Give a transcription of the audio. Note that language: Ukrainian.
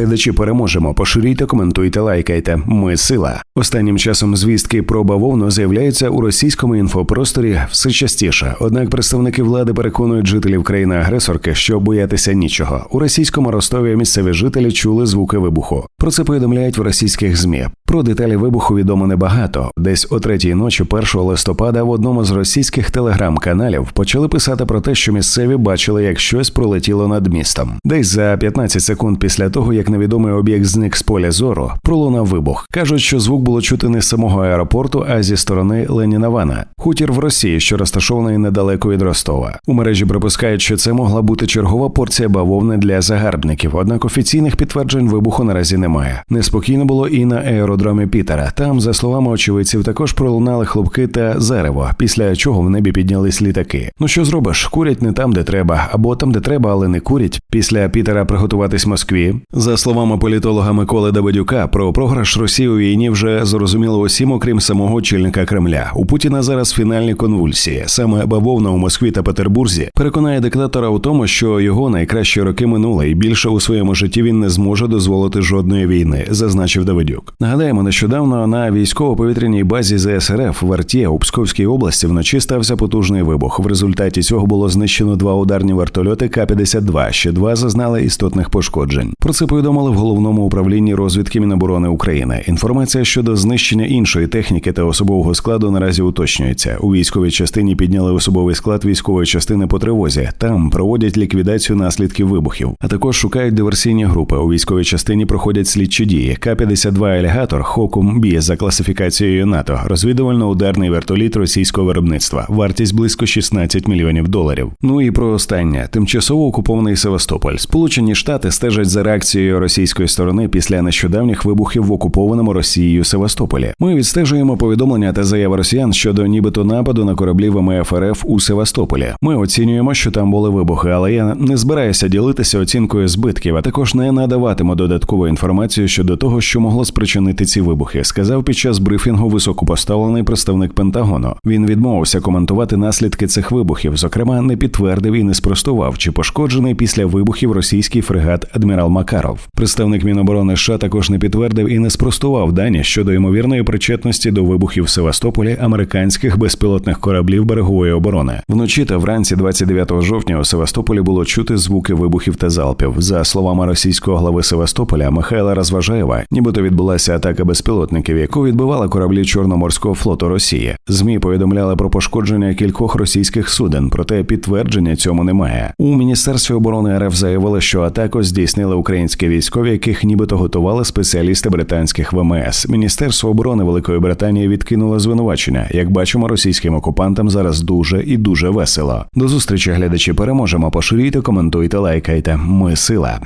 глядачі, переможемо. Поширюйте, коментуйте, лайкайте. Ми сила. Останнім часом звістки про бавовну з'являються у російському інфопросторі все частіше. Однак представники влади переконують жителів країни-агресорки, що боятися нічого. У російському Ростові місцеві жителі чули звуки вибуху. Про це повідомляють в російських змі. Про деталі вибуху відомо небагато. Десь о третій ночі, 1 листопада, в одному з російських телеграм-каналів почали писати про те, що місцеві бачили, як щось пролетіло над містом. Десь за 15 секунд після того, як невідомий об'єкт зник з поля зору, пролунав вибух. кажуть, що звук було чути не з самого аеропорту, а зі сторони Леніна Вана, хутір в Росії, що розташований недалеко від Ростова. У мережі припускають, що це могла бути чергова порція бавовни для загарбників. Однак офіційних підтверджень вибуху наразі немає. Неспокійно було і на аеродромі Пітера. Там, за словами очевидців, також пролунали хлопки та зарево, після чого в небі піднялись літаки. Ну що зробиш? Курять не там, де треба, або там, де треба, але не курять. Після Пітера приготуватись Москві. За словами політолога Миколи Давидюка, про програш Росії у війні вже зрозуміло усім, окрім самого очільника Кремля. У Путіна зараз фінальні конвульсії. Саме бавовна у Москві та Петербурзі переконає диктатора у тому, що його найкращі роки минули, і більше у своєму житті він не зможе дозволити жодної війни, зазначив Давидюк. Нагадаємо, нещодавно на військово-повітряній базі ЗСРФ в Арті у Псковській області вночі стався потужний вибух. В результаті цього було знищено два ударні вертольоти К-52, ще два зазнали істотних пошкоджень. Про це повідомили в головному управлінні розвідки Міноборони України. Інформація щодо знищення іншої техніки та особового складу наразі уточнюється. У військовій частині підняли особовий склад військової частини по тривозі. Там проводять ліквідацію наслідків вибухів, а також шукають диверсійні групи. У військовій частині проходять слідчі дії. К-52 алігатор Хокум Бі за класифікацією НАТО, розвідувально-ударний вертоліт російського виробництва, вартість близько 16 мільйонів доларів. Ну і про останнє тимчасово окупований Севастополь. Сполучені Штати стежать за реакцією російської сторони після нещодавніх вибухів в окупованому Росією Севастополі. Ми відстежуємо повідомлення та заяви росіян щодо нібито нападу на кораблі ВМФ РФ у Севастополі. Ми оцінюємо, що там були вибухи, але я не збираюся ділитися оцінкою збитків, а також не надаватиму додаткову інформацію щодо того, що могло спричинити ці вибухи, сказав під час брифінгу високопоставлений представник Пентагону. Він відмовився коментувати наслідки цих вибухів, зокрема, не підтвердив і не спростував, чи пошкоджений після вибухів російський фрегат Адмірал Макаров. Представник Міноборони США також не підтвердив і не спростував дані щодо ймовірної причетності до вибухів в Севастополі американських безпілотних кораблів берегової оборони. Вночі та вранці 29 жовтня у Севастополі було чути звуки вибухів та залпів. За словами російського глави Севастополя Михайла Розважаєва, нібито відбулася атака безпілотників, яку відбивала кораблі Чорноморського флоту Росії. Змі повідомляли про пошкодження кількох російських суден, проте підтвердження цьому немає. У міністерстві оборони РФ заявили, що атаку здійснили українські військові, яких нібито готували спеціалісти британських ВМС. Міністерство оборони Великої Британії відкинуло звинувачення. Як бачимо, російським окупантам зараз дуже і дуже весело. До зустрічі глядачі переможемо. Поширюйте, коментуйте, лайкайте. Ми сила.